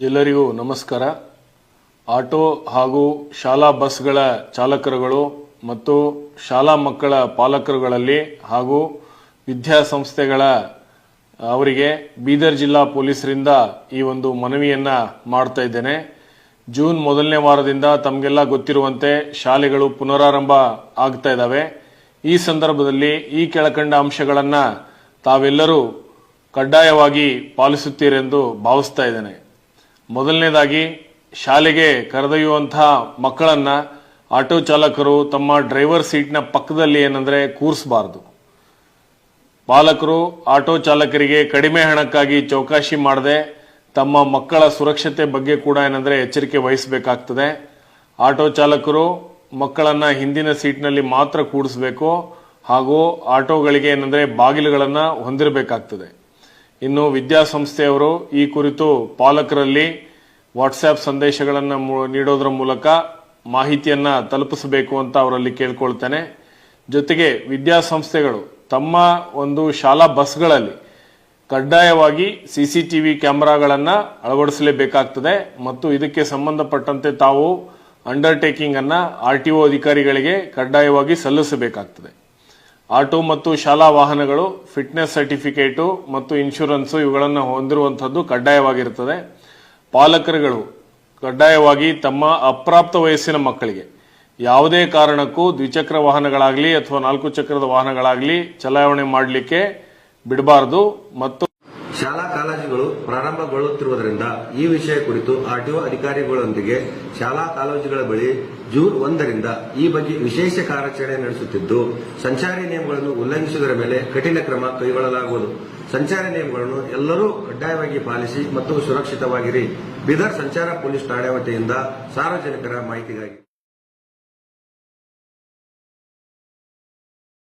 ಎಲ್ಲರಿಗೂ ನಮಸ್ಕಾರ. ಆಟೋ ಹಾಗೂ ಶಾಲಾ ಬಸ್ಗಳ ಚಾಲಕರುಗಳು ಮತ್ತು ಶಾಲಾ ಮಕ್ಕಳ ಪಾಲಕರುಗಳಲ್ಲಿ ಹಾಗೂ ವಿದ್ಯಾಸಂಸ್ಥೆಗಳ, ಅವರಿಗೆ ಬೀದರ್ ಜಿಲ್ಲಾ ಪೊಲೀಸರಿಂದ ಈ ಒಂದು ಮನವಿಯನ್ನು ಮಾಡ್ತಾ ಇದ್ದೇನೆ. ಜೂನ್ ಮೊದಲನೇ ವಾರದಿಂದ ತಮಗೆಲ್ಲ ಗೊತ್ತಿರುವಂತೆ ಶಾಲೆಗಳು ಪುನರಾರಂಭ ಆಗ್ತಾ ಇದ್ದಾವೆ. ಈ ಸಂದರ್ಭದಲ್ಲಿ ಈ ಕೆಳಕಂಡ ಅಂಶಗಳನ್ನು ತಾವೆಲ್ಲರೂ ಕಡ್ಡಾಯವಾಗಿ ಪಾಲಿಸುತ್ತೀರೆಂದು ಭಾವಿಸ್ತಾ ಇದ್ದೇನೆ. ಮೊದಲನೇದಾಗಿ ಶಾಲೆಗೆ ಕರೆದೊಯ್ಯುವಂತಹ ಮಕ್ಕಳನ್ನ ಆಟೋ ಚಾಲಕರು ತಮ್ಮ ಡ್ರೈವರ್ ಸೀಟ್ನ ಪಕ್ಕದಲ್ಲಿ ಏನಂದ್ರೆ ಕೂರಿಸಬಾರದು. ಪಾಲಕರು ಆಟೋ ಚಾಲಕರಿಗೆ ಕಡಿಮೆ ಹಣಕ್ಕಾಗಿ ಚೌಕಾಶಿ ಮಾಡದೆ ತಮ್ಮ ಮಕ್ಕಳ ಸುರಕ್ಷತೆ ಬಗ್ಗೆ ಕೂಡ ಏನಂದ್ರೆ ಎಚ್ಚರಿಕೆ ವಹಿಸಬೇಕಾಗ್ತದೆ. ಆಟೋ ಚಾಲಕರು ಮಕ್ಕಳನ್ನ ಹಿಂದಿನ ಸೀಟ್ನಲ್ಲಿ ಮಾತ್ರ ಕೂಡಿಸಬೇಕು ಹಾಗೂ ಆಟೋಗಳಿಗೆ ಏನಂದ್ರೆ ಬಾಗಿಲುಗಳನ್ನ ಹೊಂದಿರಬೇಕಾಗ್ತದೆ. ಇನ್ನು ವಿದ್ಯಾಸಂಸ್ಥೆಯವರು ಈ ಕುರಿತು ಪಾಲಕರಲ್ಲಿ ವಾಟ್ಸ್ಆಪ್ ಸಂದೇಶಗಳನ್ನು ನೀಡೋದ್ರ ಮೂಲಕ ಮಾಹಿತಿಯನ್ನ ತಲುಪಿಸಬೇಕು ಅಂತ ಅವರಲ್ಲಿ ಕೇಳ್ಕೊಳ್ತೇನೆ. ಜೊತೆಗೆ ವಿದ್ಯಾಸಂಸ್ಥೆಗಳು ತಮ್ಮ ಒಂದು ಶಾಲಾ ಬಸ್ಗಳಲ್ಲಿ ಕಡ್ಡಾಯವಾಗಿ ಸಿಸಿಟಿವಿ ಕ್ಯಾಮೆರಾಗಳನ್ನ ಅಳವಡಿಸಲೇಬೇಕಾಗ್ತದೆ ಮತ್ತು ಇದಕ್ಕೆ ಸಂಬಂಧಪಟ್ಟಂತೆ ತಾವು ಅಂಡರ್ಟೇಕಿಂಗ್ ಅನ್ನ ಆರ್ ಟಿ ಅಧಿಕಾರಿಗಳಿಗೆ ಕಡ್ಡಾಯವಾಗಿ ಸಲ್ಲಿಸಬೇಕಾಗ್ತದೆ. ಆಟೋ ಮತ್ತು ಶಾಲಾ ವಾಹನಗಳು, ಫಿಟ್ನೆಸ್ ಸರ್ಟಿಫಿಕೇಟು ಮತ್ತು ಇನ್ಶೂರೆನ್ಸ್ ಇವುಗಳನ್ನು ಹೊಂದಿರುವಂತಹದ್ದು ಕಡ್ಡಾಯವಾಗಿರುತ್ತದೆ ಪಾಲಕರುಗಳು ಕಡ್ಡಾಯವಾಗಿ ತಮ್ಮ ಅಪ್ರಾಪ್ತ ವಯಸ್ಸಿನ ಮಕ್ಕಳಿಗೆ ಯಾವುದೇ ಕಾರಣಕ್ಕೂ ದ್ವಿಚಕ್ರ ವಾಹನಗಳಾಗಲಿ ಅಥವಾ ನಾಲ್ಕು ಚಕ್ರದ ವಾಹನಗಳಾಗಲಿ ಚಲಾವಣೆ ಮಾಡಲಿಕ್ಕೆ ಬಿಡಬಾರದು ಮತ್ತು ಶಾಲಾ ಕಾಲೇಜುಗಳು ಪ್ರಾರಂಭಗೊಳ್ಳುತ್ತಿರುವುದರಿಂದ ಈ ವಿಷಯ ಕುರಿತು ಆರ್ಟಿಒ ಅಧಿಕಾರಿಗಳೊಂದಿಗೆ ಶಾಲಾ ಕಾಲೇಜುಗಳ ಬಳಿ ಜೂನ್ ಒಂದರಿಂದ ಈ ಬಗ್ಗೆ ವಿಶೇಷ ಕಾರ್ಯಾಚರಣೆ ನಡೆಸುತ್ತಿದ್ದು, ಸಂಚಾರಿ ನಿಯಮಗಳನ್ನು ಉಲ್ಲಂಘಿಸುವುದರ ಮೇಲೆ ಕಠಿಣ ಕ್ರಮ ಕೈಗೊಳ್ಳಲಾಗುವುದು. ಸಂಚಾರಿ ನಿಯಮಗಳನ್ನು ಎಲ್ಲರೂ ಕಡ್ಡಾಯವಾಗಿ ಪಾಲಿಸಿ ಮತ್ತು ಸುರಕ್ಷಿತವಾಗಿರಿ. ಬೀದರ್ ಸಂಚಾರ ಪೊಲೀಸ್ ಠಾಣೆ ವತಿಯಿಂದ ಸಾರ್ವಜನಿಕರ ಮಾಹಿತಿಗಾಗಿ.